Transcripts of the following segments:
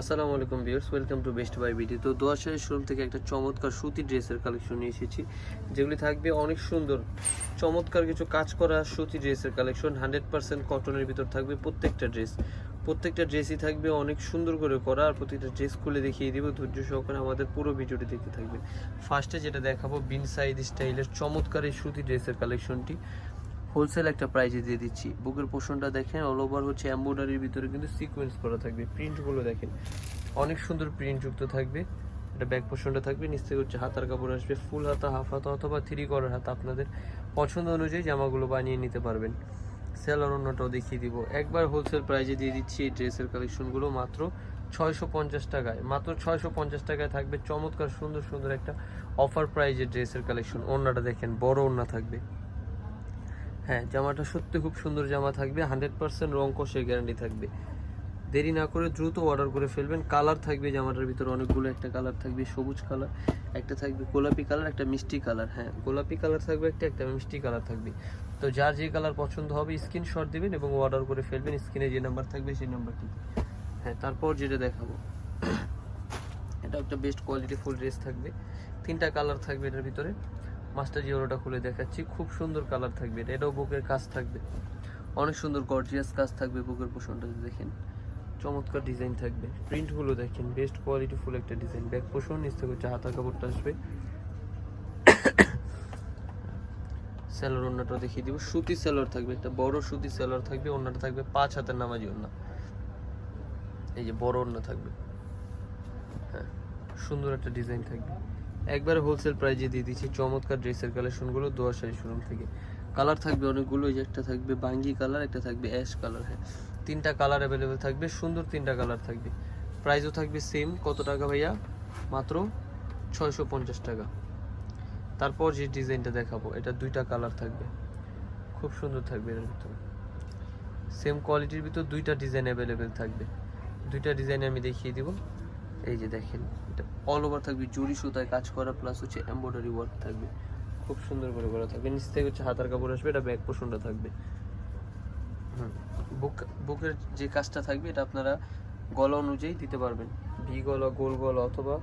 আসসালামু আলাইকুম viewers, welcome to best buy BD তো দোয়াশারের শোরুম থেকে একটা চমৎকার সুতি ড্রেসের কালেকশন নিয়ে এসেছি, যেগুলি থাকবে অনেক সুন্দর, চমৎকার কিছু কাজ করা সুতি ড্রেসের কালেকশন। হান্ড্রেড পার্সেন্ট কটনের ভিতর থাকবে প্রত্যেকটা ড্রেস। প্রত্যেকটা ড্রেসই থাকবে অনেক সুন্দর করে করা, আর প্রত্যেকটা ড্রেস খুলে দেখিয়ে দিব, ধৈর্য সহকারে আমাদের পুরো ভিডিওটি দেখতে থাকবে। ফার্স্টে যেটা দেখাবো বিন সাইড স্টাইলের চমৎকার এই সুতি ড্রেসের কালেকশনটি। হোলসেল একটা প্রাইজে দিয়ে দিচ্ছি। বুকের পোষণটা দেখেন অল ওভার হচ্ছে এমব্রয়ডারির ভিতরে কিন্তু সিকোয়েন্স করা থাকবে। প্রিন্টগুলো দেখেন, অনেক সুন্দর প্রিন্ট যুক্ত থাকবে। এটা ব্যাক পোষণটা থাকবে, নিচ থেকে হচ্ছে হাতার কাপড় আসবে ফুল হাতা হাফ হাতা অথবা থ্রি করার হাতা আপনাদের পছন্দ অনুযায়ী জামাগুলো বানিয়ে নিতে পারবেন। সেলার অন্যটাও দেখিয়ে দিব। একবার হোলসেল প্রাইজে দিয়ে দিচ্ছি এই ড্রেসের কালেকশনগুলো মাত্র ছয়শো পঞ্চাশ টাকায়। মাত্র ছয়শো পঞ্চাশ টাকায় থাকবে, চমৎকার সুন্দর সুন্দর একটা অফার প্রাইজের ড্রেসের কালেকশন ওড়নাটা দেখেন, বড় ওড়না থাকবে। হ্যাঁ জামাটা সত্যি খুব সুন্দর জামা থাকবে হান্ড্রেড পার্সেন্ট রং কষের গ্যারান্টি থাকবে। দেরি না করে দ্রুত অর্ডার করে ফেলবেন। কালার থাকবে জামাটার ভিতরে, অনেকগুলো একটা কালার থাকবে, সবুজ কালার একটা থাকবে গোলাপি কালার একটা মিষ্টি কালার হ্যাঁ গোলাপি কালার থাকবে একটা একটা মিষ্টি কালার থাকবে। তো যার যে কালার পছন্দ হবে স্ক্রিনশট দিবেন এবং অর্ডার করে ফেলবেন স্ক্রিনে যে নাম্বার থাকবে সেই নাম্বারটি হ্যাঁ তারপর যেটা দেখাবো। এটা একটা বেস্ট কোয়ালিটি ফুল ড্রেস থাকবে। তিনটা কালার থাকবে এটার ভিতরে। মাস্টার জিওরোটা খুলে দেখাচ্ছি। খুব সুন্দর কালার থাকবে এটা। এটাও বুকের কাজ থাকবে। অনেক সুন্দর গর্জিয়াস কাজ থাকবে বুকের পোষণটা দেখেন। চমৎকার ডিজাইন থাকবে। প্রিন্টগুলো দেখেন বেস্ট কোয়ালিটি ফুল একটা ডিজাইন ব্যাক পোষণ, নিচ থেকে হচ্ছে হাতা কাপড়টা আসবে। সেলার ওড়নাটা দেখিয়ে দিব। সুতি সেলার থাকবে, একটা বড় সুতি সেলার থাকবে। ওড়নাটা থাকবে পাঁচ হাতের নামাজি ওড়না। এই যে বড় ওড়না থাকবে। হ্যাঁ সুন্দর একটা ডিজাইন থাকবে। একবারে হোলসেল প্রাইজে দিয়ে দিচ্ছি। চমৎকার ড্রেসের কালেকশনগুলো দোয়া শাড়ি শোরুম থেকে। কালার থাকবে অনেকগুলো যে একটা থাকবে বাঙ্গি কালার একটা থাকবে অ্যাশ কালার হ্যাঁ। তিনটা কালার অ্যাভেলেবেল থাকবে, সুন্দর তিনটা কালার থাকবে। প্রাইসও থাকবে সেম কত টাকা ভাইয়া? মাত্র ছয়শো পঞ্চাশ টাকা। তারপর যে ডিজাইনটা দেখাবো, এটা দুইটা কালার থাকবে। খুব সুন্দর থাকবে এর ভিতরে। সেম কোয়ালিটির ভিতর দুইটা ডিজাইন অ্যাভেলেবেল থাকবে। দুইটা ডিজাইন আমি দেখিয়ে দিব। এই যে দেখেন। অল ওভার থাকবে জরি সুতায় কাজ করা প্লাস হচ্ছে এমব্রয়ডারি ওয়ার্ক থাকবে। খুব সুন্দর করে করা থাকবে। নিচ থেকে হচ্ছে হাতার কাপড় আসবে, এটা ব্যাক পোষণটা থাকবে। বুক বুকের যে কাজটা থাকবে, এটা আপনারা গলা অনুযায়ী দিতে পারবেন। ভি গলা, গোল গলা অথবা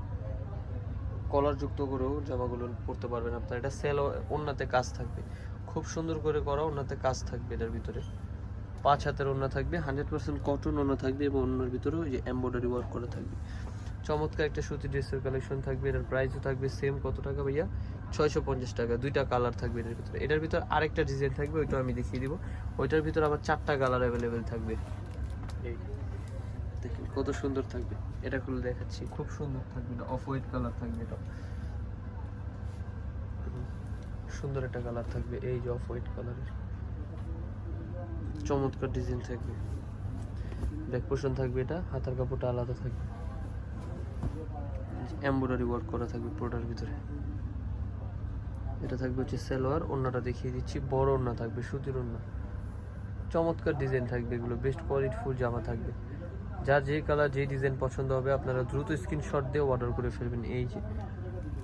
কলার যুক্ত করেও জামাগুলো পরতে পারবেন আপনারা। এটা সেল ওন্নাতে কাজ থাকবে। খুব সুন্দর করে করা ওন্নাতে কাজ থাকবে এটার ভিতরে। পাঁচ হাতের ওন্না থাকবে হান্ড্রেড পার্সেন্ট কটন ওন্না থাকবে এবং ওন্নার ভিতরেও ওই যে এমব্রয়ডারি ওয়ার্ক করা থাকবে। চমৎকার একটা সুতি ড্রেসের কালেকশন থাকবে, এটার প্রাইসও থাকবে সেম কত টাকা ভাইয়া? ছয়শো পঞ্চাশ টাকা, দুইটা কালার থাকবে এটার ভিতরে। এটার ভিতর আরেকটা ডিজাইন থাকবে ওইটা আমি দেখিয়ে দিব। ওইটার ভিতর আবার চারটা কালার অ্যাভেলেবেল থাকবে। এই দেখেন, কত সুন্দর থাকবে। এটা খুলে দেখাচ্ছি। খুব সুন্দর থাকবে এটা অফ হোয়াইট কালার থাকবে এটা সুন্দর একটা কালার থাকবে, এই যে অফ হোয়াইট কালারের চমৎকার ডিজাইন থাকবে। ব্যাক পোর্শন থাকবে এটা, হাতার কাপড়টা আলাদা থাকবে। এমব্রয়ডারি ওয়ার্ক করা থাকবে পুরোটার ভিতরে। এটা থাকবে হচ্ছে সালোয়ার, ওড়নাটা দেখিয়ে দিচ্ছি। বড় ওড়না থাকবে, সুতির ওড়না। চমৎকার ডিজাইন থাকবে এগুলো, বেস্ট কোয়ালিটি ফুল জামা থাকবে। যার যে কালার, যে ডিজাইন পছন্দ হবে, আপনারা দ্রুত স্ক্রিনশট দিয়ে অর্ডার করে ফেলবেন। এই যে,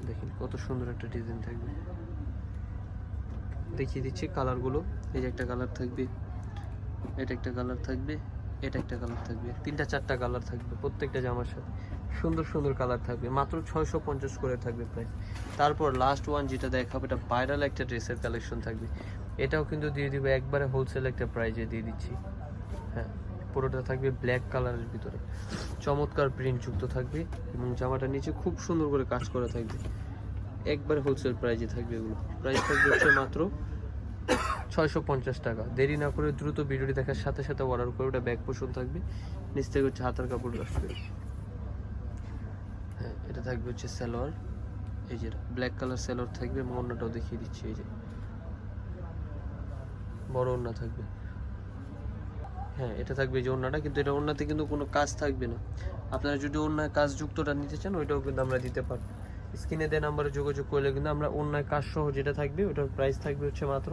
দেখেন কত সুন্দর একটা ডিজাইন থাকবে। দেখিয়ে দিচ্ছি কালারগুলো। এই যে একটা কালার থাকবে, এটা একটা কালার থাকবে, এটা একটা কালার থাকবে। তিনটা, চারটা কালার থাকবে প্রত্যেকটা জামার সাথে। সুন্দর সুন্দর কালার থাকবে। মাত্র ছয়শো পঞ্চাশ করে থাকবে প্রাইস তারপর লাস্ট ওয়ান যেটা দেখাবো, এটা ভাইরাল একটা ড্রেসের কালেকশন থাকবে। এটাও কিন্তু দিয়ে দিবে, একবারে হোলসেল একটা প্রাইজে দিয়ে দিচ্ছি। হ্যাঁ পুরোটা থাকবে ব্ল্যাক কালারের ভিতরে। চমৎকার প্রিন্ট যুক্ত থাকবে এবং জামাটা নিচে খুব সুন্দর করে কাজ করা থাকবে। একবারে হোলসেল প্রাইজে থাকবে এগুলো। প্রাইস থাকবে হচ্ছে মাত্র ছয়শো পঞ্চাশ টাকা। দেরি না করে দ্রুত ভিডিওটি দেখার সাথে সাথে অর্ডার করে ওটা ব্যাগ পোষণ থাকবে। নিচ থেকে হচ্ছে হাতার কাপড় আসবে এটা থাকবে হচ্ছে সালোয়ার এই যে ব্ল্যাক কালার সালোয়ার থাকবে, এবং অন্যটাও দেখিয়ে দিচ্ছি, এই যে। বড় ওড়না থাকবে। হ্যাঁ এটা থাকবে যে ওড়নাটা, কিন্তু এটা ওড়নাতে কিন্তু কোনো কাজ থাকবে না। আপনারা যদি অন্যায় কাজ যুক্তটা নিতে চান, ওইটাও কিন্তু আমরা দিতে পারব। স্ক্রিনে দেওয়া নাম্বারে যোগাযোগ করলে কিন্তু আমরা অন্যায় কাজ সহ যেটা থাকবে, ওটার প্রাইস থাকবে হচ্ছে মাত্র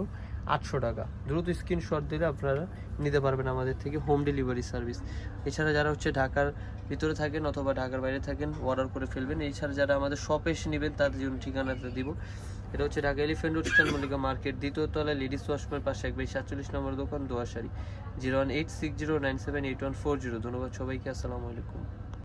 আটশো টাকা। দ্রুত স্ক্রিনশট দিলে আপনারা নিতে পারবেন আমাদের থেকে হোম ডেলিভারি সার্ভিস এছাড়া যারা হচ্ছে ঢাকার ভিতরে থাকেন অথবা ঢাকার বাইরে থাকেন অর্ডার করে ফেলবেন। এছাড়া যারা আমাদের শপে এসে নেবেন, তাদের জন্য ঠিকানাটা দিব। এটা হচ্ছে Dhaka elephant road Mallika market দ্বিতীয় তলায় লেডিস ওয়াশমের পাশে একবার সাতচল্লিশ নম্বর দোকান, দোয়াশারি। Zero one eight six zero nine seven eight one four zero ধন্যবাদ সবাইকে, আসসালামু আলাইকুম।